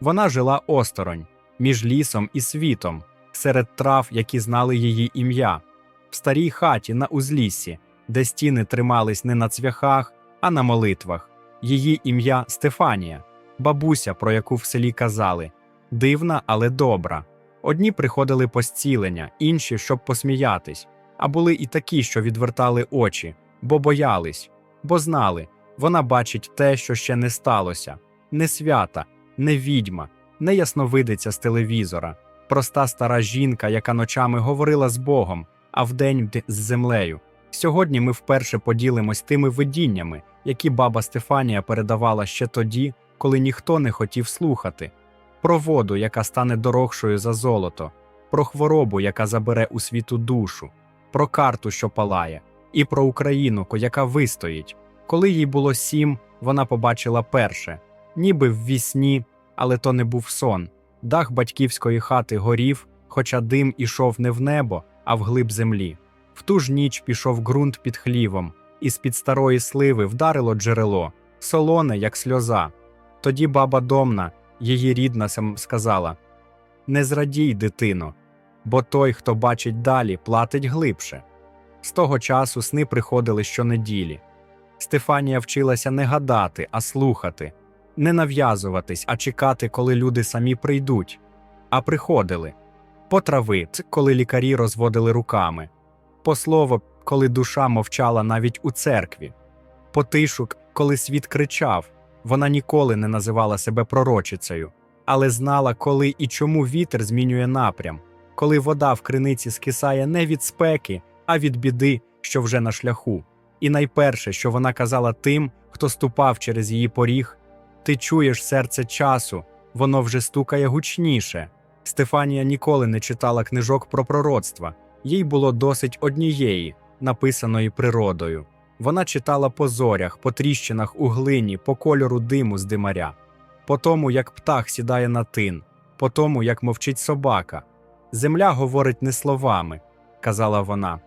Вона жила осторонь, між лісом і світом, серед трав, які знали її ім'я, в старій хаті на узліссі, де стіни тримались не на цвяхах, а на молитвах. Її ім'я Стефанія, бабуся, про яку в селі казали, дивна, але добра. Одні приходили по зцілення, інші, щоб посміятись, а були і такі, що відвертали очі, бо боялись, бо знали, вона бачить те, що ще не сталося, не свята, не відьма, не ясновидиця з телевізора, проста стара жінка, яка ночами говорила з Богом, а вдень з землею. Сьогодні ми вперше поділимось тими видіннями, які баба Стефанія передавала ще тоді, коли ніхто не хотів слухати, про воду, яка стане дорогшою за золото, про хворобу, яка забере у світу душу, про карту, що палає, і про Україну, яка вистоїть. Коли їй було сім, вона побачила перше, ніби в вісні, але то не був сон. Дах батьківської хати горів, хоча дим ішов не в небо, а в глиб землі. В ту ж ніч пішов ґрунт під хлівом, і з-під старої сливи вдарило джерело, солоне, як сльоза. Тоді баба Домна, її рідна, сам сказала: Не зрадій, дитино, бо той, хто бачить далі, платить глибше. З того часу сни приходили щонеділі. Стефанія вчилася не гадати, а слухати, не нав'язуватись, а чекати, коли люди самі прийдуть. А приходили по трави, коли лікарі розводили руками, по слово, коли душа мовчала навіть у церкві, по тишу, коли світ кричав. Вона ніколи не називала себе пророчицею, але знала, коли і чому вітер змінює напрям, коли вода в криниці скисає не від спеки, а від біди, що вже на шляху. І найперше, що вона казала тим, хто ступав через її поріг, ти чуєш серце часу, воно вже стукає гучніше. Стефанія ніколи не читала книжок про пророцтва, їй було досить однієї, написаної природою. Вона читала по зорях, по тріщинах у глині, по кольору диму з димаря, по тому, як птах сідає на тин, по тому, як мовчить собака. Земля говорить не словами, казала вона,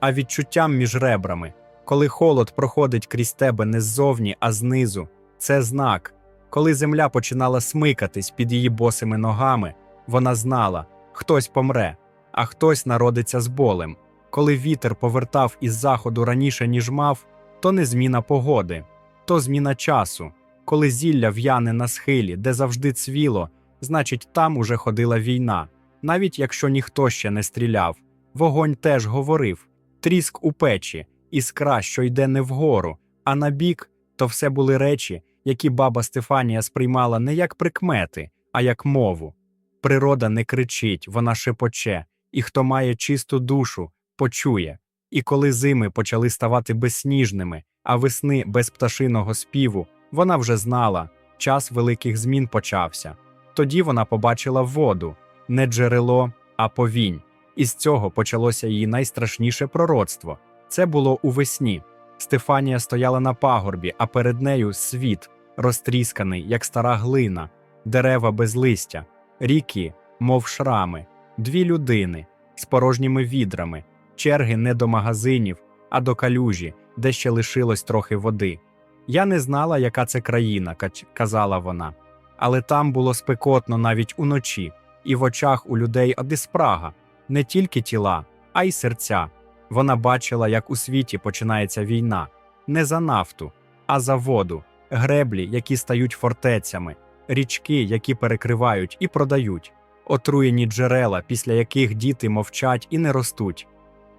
а відчуттям між ребрами. Коли холод проходить крізь тебе не ззовні, а знизу, це знак. Коли земля починала смикатись під її босими ногами, вона знала, хтось помре, а хтось народиться з болем. Коли вітер повертав із заходу раніше, ніж мав, то не зміна погоди, то зміна часу. Коли зілля в'яне на схилі, де завжди цвіло, значить, там уже ходила війна. Навіть якщо ніхто ще не стріляв, вогонь теж говорив тріск у печі, іскра, що йде не вгору, а на бік, то все були речі, які баба Стефанія сприймала не як прикмети, а як мову. Природа не кричить, вона шепоче, і хто має чисту душу, почує. І коли зими почали ставати безсніжними, а весни без пташиного співу, вона вже знала, час великих змін почався. Тоді вона побачила воду, не джерело, а повінь. І з цього почалося її найстрашніше пророцтво. Це було у весні. Стефанія стояла на пагорбі, а перед нею світ, розтрісканий, як стара глина, дерева без листя, ріки, мов шрами, дві людини з порожніми відрами, черги не до магазинів, а до калюжі, де ще лишилось трохи води. Я не знала, яка це країна, казала вона, але там було спекотно навіть уночі, і в очах у людей оди спрага, не тільки тіла, а й серця. Вона бачила, як у світі починається війна не за нафту, а за воду, греблі, які стають фортецями, річки, які перекривають і продають, отруєні джерела, після яких діти мовчать і не ростуть.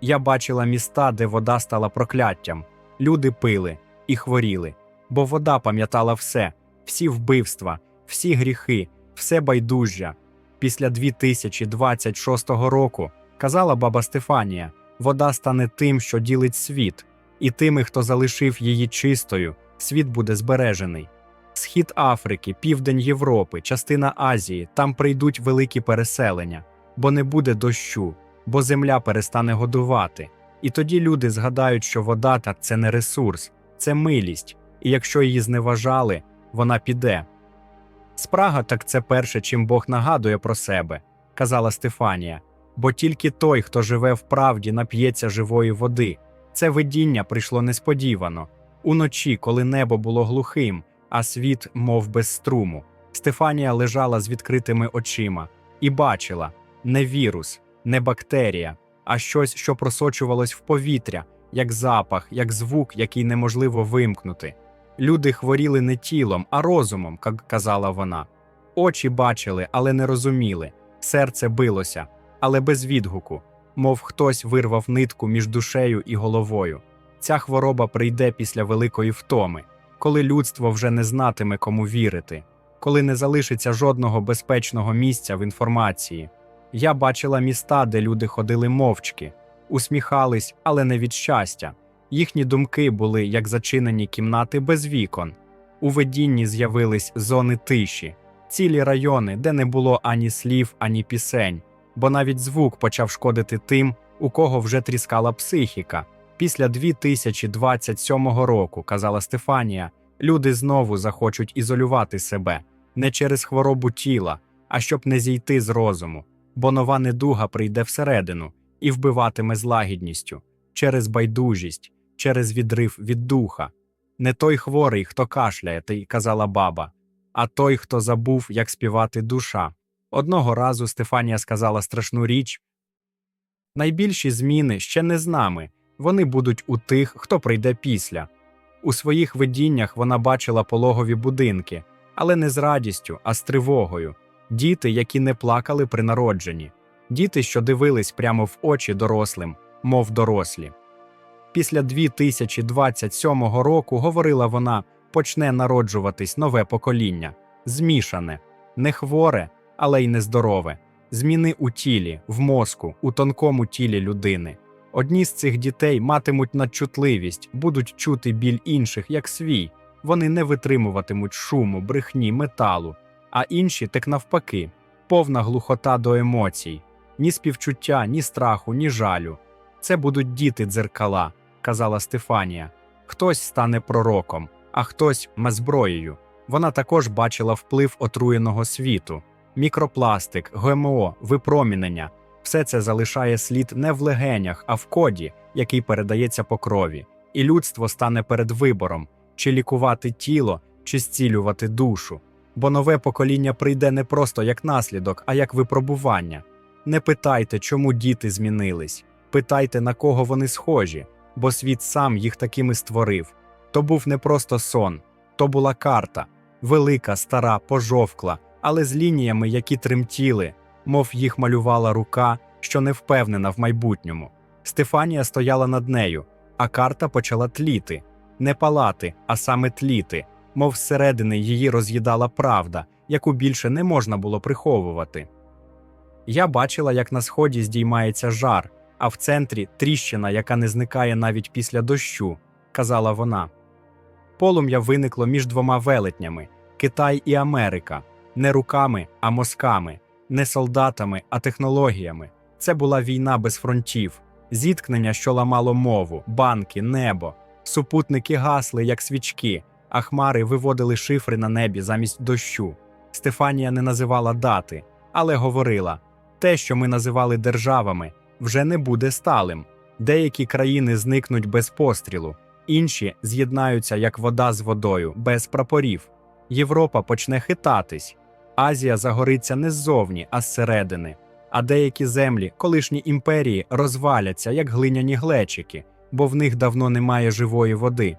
Я бачила міста, де вода стала прокляттям, люди пили і хворіли, бо вода пам'ятала все, всі вбивства, всі гріхи, все байдужжя. Після 2026 року, казала баба Стефанія, вода стане тим, що ділить світ, і тими, хто залишив її чистою, світ буде збережений. Схід Африки, південь Європи, частина Азії, там прийдуть великі переселення, бо не буде дощу, бо земля перестане годувати. І тоді люди згадають, що вода та це не ресурс, це милість, і якщо її зневажали, вона піде. Спрага так це перше, чим Бог нагадує про себе, казала Стефанія, бо тільки той, хто живе в правді, нап'ється живої води. Це видіння прийшло несподівано. Уночі, коли небо було глухим, а світ, мов без струму. Стефанія лежала з відкритими очима і бачила не вірус, не бактерія, а щось, що просочувалось в повітря, як запах, як звук, який неможливо вимкнути. Люди хворіли не тілом, а розумом, як казала вона. Очі бачили, але не розуміли. Серце билося, але без відгуку, мов хтось вирвав нитку між душею і головою. Ця хвороба прийде після великої втоми, коли людство вже не знатиме, кому вірити, коли не залишиться жодного безпечного місця в інформації. Я бачила міста, де люди ходили мовчки, усміхались, але не від щастя. Їхні думки були як зачинені кімнати без вікон. У видінні з'явились зони тиші, цілі райони, де не було ані слів, ані пісень, бо навіть звук почав шкодити тим, у кого вже тріскала психіка. Після 2027 року, казала Стефанія, люди знову захочуть ізолювати себе не через хворобу тіла, а щоб не зійти з розуму, бо нова недуга прийде всередину і вбиватиме з лагідністю, через байдужість, через відрив від духа. Не той хворий, хто кашляє, ти казала баба, а той, хто забув, як співати душа. Одного разу Стефанія сказала страшну річ. Найбільші зміни ще не з нами, вони будуть у тих, хто прийде після. У своїх видіннях вона бачила пологові будинки, але не з радістю, а з тривогою. Діти, які не плакали при народженні, діти, що дивились прямо в очі дорослим, мов дорослі. Після 2027 року, говорила вона, почне народжуватись нове покоління, змішане, не хворе, але й нездорове, зміни у тілі, в мозку, у тонкому тілі людини. Одні з цих дітей матимуть надчутливість, будуть чути біль інших як свій, вони не витримуватимуть шуму, брехні, металу, а інші так навпаки, повна глухота до емоцій, ні співчуття, ні страху, ні жалю. Це будуть діти дзеркала, казала Стефанія. Хтось стане пророком, а хтось мазброєю. Вона також бачила вплив отруєного світу, мікропластик, ГМО, випромінення. Все це залишає слід не в легенях, а в коді, який передається по крові, і людство стане перед вибором чи лікувати тіло, чи зцілювати душу. Бо нове покоління прийде не просто як наслідок, а як випробування. Не питайте, чому діти змінились, питайте, на кого вони схожі, бо світ сам їх такими створив. То був не просто сон, то була карта, велика, стара, пожовкла, але з лініями, які тремтіли, мов їх малювала рука, що не впевнена в майбутньому. Стефанія стояла над нею, а карта почала тліти, не палати, а саме тліти, мов зсередини її роз'їдала правда, яку більше не можна було приховувати. Я бачила, як на сході здіймається жар, а в центрі тріщина, яка не зникає навіть після дощу, казала вона. Полум'я виникло між двома велетнями Китай і Америка, не руками, а мозками, не солдатами, а технологіями. Це була війна без фронтів, зіткнення, що ламало мову, банки, небо. Супутники гасли, як свічки, а хмари виводили шифри на небі замість дощу. Стефанія не називала дати, але говорила: те, що ми називали державами, вже не буде сталим. Деякі країни зникнуть без пострілу, інші з'єднаються як вода з водою, без прапорів. Європа почне хитатись, Азія загориться не ззовні, а зсередини. А деякі землі, колишні імперії, розваляться, як глиняні глечики, бо в них давно немає живої води.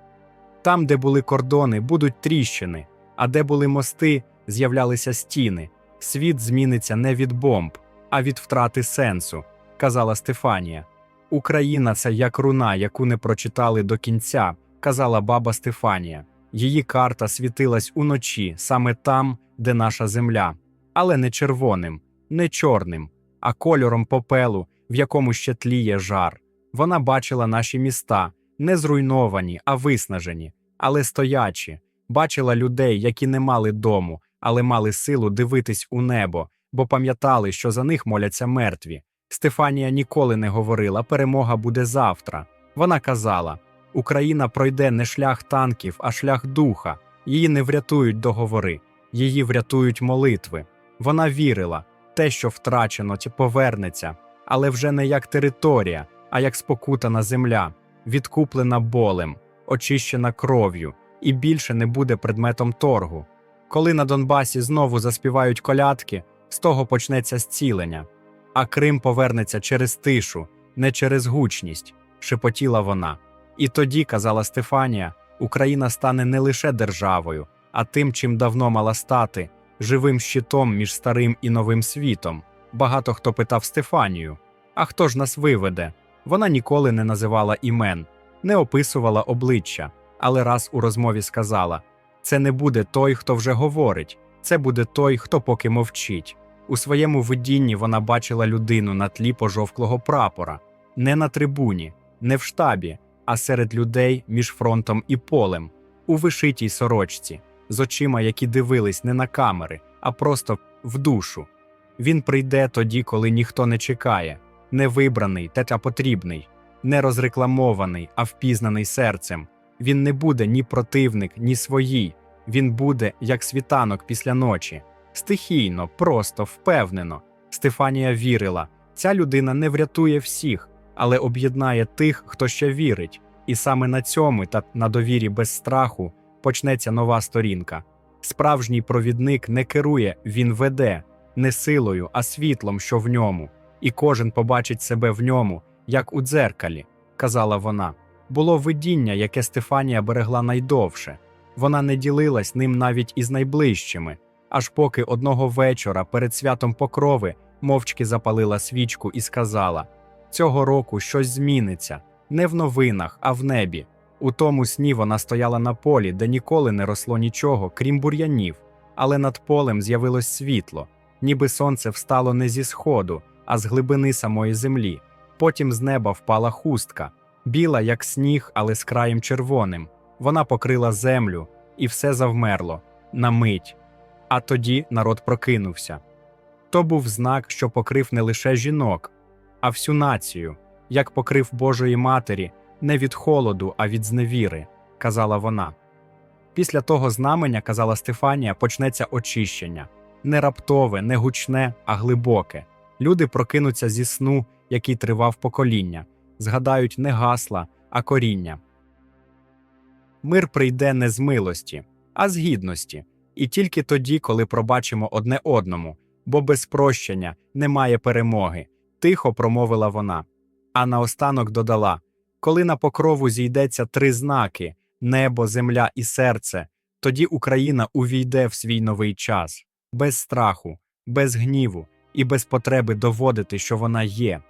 Там, де були кордони, будуть тріщини, а де були мости, з'являлися стіни. Світ зміниться не від бомб, а від втрати сенсу, казала Стефанія. Україна це як руна, яку не прочитали до кінця, казала баба Стефанія. Її карта світилась уночі, саме там, де наша земля, але не червоним, не чорним, а кольором попелу, в якому ще тліє жар. Вона бачила наші міста, не зруйновані, а виснажені, але стоячі, бачила людей, які не мали дому, але мали силу дивитись у небо, бо пам'ятали, що за них моляться мертві. Стефанія ніколи не говорила, перемога буде завтра. Вона казала: Україна пройде не шлях танків, а шлях духа. Її не врятують договори, її врятують молитви. Вона вірила, те, що втрачено, ті повернеться, але вже не як територія, а як спокутана земля, відкуплена болем, очищена кров'ю, і більше не буде предметом торгу. Коли на Донбасі знову заспівають колядки, з того почнеться зцілення, а Крим повернеться через тишу, не через гучність, шепотіла вона. І тоді, казала Стефанія, Україна стане не лише державою, а тим, чим давно мала стати, живим щитом між старим і новим світом. Багато хто питав Стефанію: А хто ж нас виведе? Вона ніколи не називала імен, не описувала обличчя, але раз у розмові сказала: це не буде той, хто вже говорить, це буде той, хто поки мовчить. У своєму видінні вона бачила людину на тлі пожовклого прапора, не на трибуні, не в штабі, а серед людей між фронтом і полем, у вишитій сорочці, з очима, які дивились не на камери, а просто в душу. Він прийде тоді, коли ніхто не чекає, не вибраний, та потрібний, не розрекламований, а впізнаний серцем. Він не буде ні противник, ні своїй. Він буде як світанок після ночі. Стихійно, просто, впевнено. Стефанія вірила, ця людина не врятує всіх, але об'єднає тих, хто ще вірить. І саме на цьому та на довірі без страху почнеться нова сторінка. Справжній провідник не керує, він веде не силою, а світлом, що в ньому, і кожен побачить себе в ньому, як у дзеркалі, казала вона. Було видіння, яке Стефанія берегла найдовше. Вона не ділилась ним навіть із найближчими, аж поки одного вечора перед святом Покрови мовчки запалила свічку і сказала: Цього року щось зміниться не в новинах, а в небі. У тому сні вона стояла на полі, де ніколи не росло нічого, крім бур'янів, але над полем з'явилось світло, ніби сонце встало не зі сходу, а з глибини самої землі. Потім з неба впала хустка, біла, як сніг, але з краєм червоним. Вона покрила землю, і все завмерло на мить. А тоді народ прокинувся. То був знак, що покрив не лише жінок, а всю націю, як покрив Божої Матері, не від холоду, а від зневіри, казала вона. Після того знаменя, казала Стефанія, почнеться очищення не раптове, не гучне, а глибоке. Люди прокинуться зі сну, який тривав покоління, згадають не гасла, а коріння. Мир прийде не з милості, а з гідності, і тільки тоді, коли пробачимо одне одному, бо без прощення немає перемоги, тихо промовила вона. А наостанок додала: коли на покрову зійдеться три знаки небо, земля і серце, тоді Україна увійде в свій новий час, без страху, без гніву і без потреби доводити, що вона є.